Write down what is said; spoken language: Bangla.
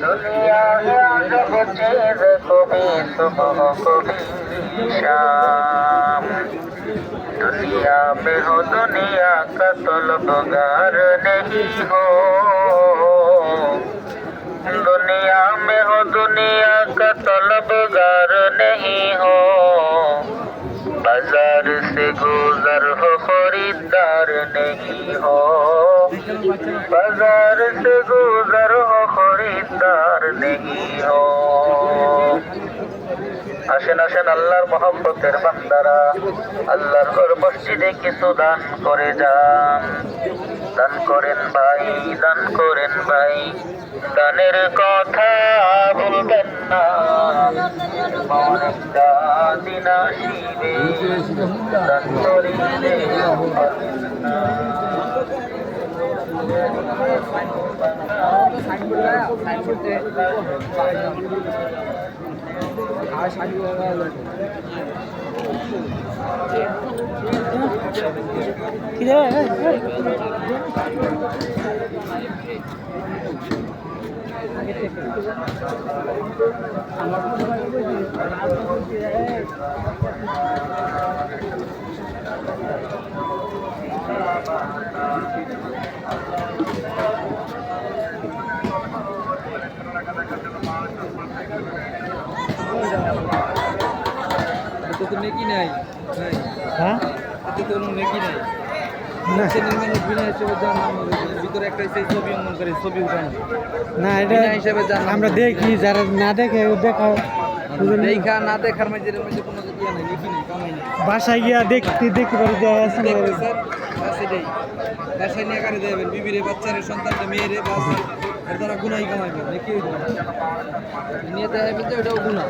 दुनिया जब चीज को भी सुबह को भी शाम दुनिया में हो दुनिया का तलबगार नहीं हो दुनिया में हो दुनिया का तलबगार बाजार से गुजर हो खरीदार नहीं हो बाजार से गुजर हो खरीदार नहीं हो আসেন আসেন আল্লাহর মহব্বতের বান্দারা আল্লাহর ঘর মসজিদে কিছু দান করে যান দান করেন ভাই দান করেন ভাই দানের কথা বলবেন না অনেকটা দিন আসিবে দান তো নেকি নাই নাই। হ্যাঁ? তো নেকি নাই। না। চ্যানেল মানুষ বিনা হিসেবে যার নাম হবে ভিতরে একটা সেই ছবি অঙ্কন করে ছবি উঠানো। না এটা হিসাবে আমরা দেখি যারা না দেখে দেখা দেখা না দেখার মধ্যে কোনো ইয়ে নাই নেকি নাই কামাই নাই। বাসায় গিয়া দেখতে দেখতে পারি যে আছে এটাই বাসায় নিয়ে কারে দেবেন? বিবিরে বাচ্চারে সন্তানটা মেয়েরে বাস। তারা গুনাই কামাইবে নাকি? নিয়ে দেয় ওটাও গুণা